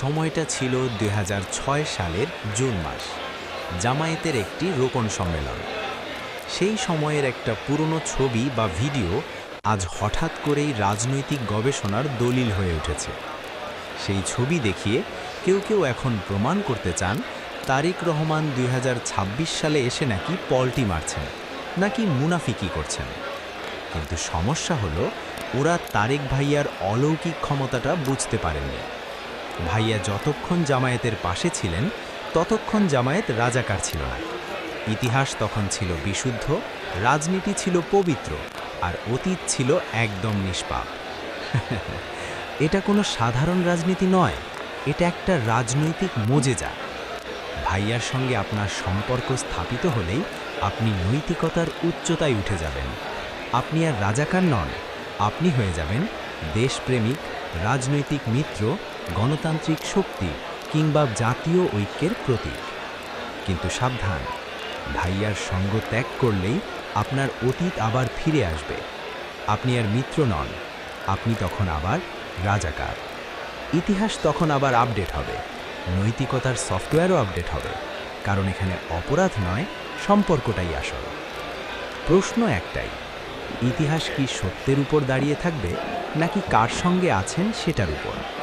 সময়টা ছিল দুই হাজার ছয় সালের জুন মাস, জামায়াতের একটি রোকন সম্মেলন। সেই সময়ের একটা পুরনো ছবি বা ভিডিও আজ হঠাৎ করেই রাজনৈতিক গবেষণার দলিল হয়ে উঠেছে। সেই ছবি দেখিয়ে কেউ কেউ এখন প্রমাণ করতে চান, তারিক রহমান দুই হাজার ছাব্বিশ সালে এসে নাকি পল্টি মারছেন, নাকি মুনাফিকি করছেন। কিন্তু সমস্যা হলো, ওরা তারেক ভাইয়ার অলৌকিক ক্ষমতাটা বুঝতে পারেননি। ভাইয়া যতক্ষণ জামায়াতের পাশে ছিলেন, ততক্ষণ জামায়াত রাজাকার ছিল না। ইতিহাস তখন ছিল বিশুদ্ধ, রাজনীতি ছিল পবিত্র, আর অতীত ছিল একদম নিষ্পাপ। এটা কোনো সাধারণ রাজনীতি নয়, এটা একটা রাজনৈতিক মোজেজা। ভাইয়ার সঙ্গে আপনার সম্পর্ক স্থাপিত হলেই আপনি নৈতিকতার উচ্চতায় উঠে যাবেন। আপনি আর রাজাকার নন, আপনি হয়ে যাবেন দেশপ্রেমিক, রাজনৈতিক মিত্র গণতান্ত্রিক শক্তি কিংবা জাতীয় ঐক্যের প্রতীক। কিন্তু সাবধান, ভাইয়ার সঙ্গ ত্যাগ করলেই আপনার অতীত আবার ফিরে আসবে। আপনি আর মিত্র নন, আপনি তখন আবার রাজাকার। ইতিহাস তখন আবার আপডেট হবে, নৈতিকতার সফটওয়্যারও আপডেট হবে, কারণ এখানে অপরাধ নয়, সম্পর্কটাই আসল। প্রশ্ন একটাই, ইতিহাস কি সত্যের উপর দাঁড়িয়ে থাকবে, নাকি কার সঙ্গে আছেন সেটার উপর?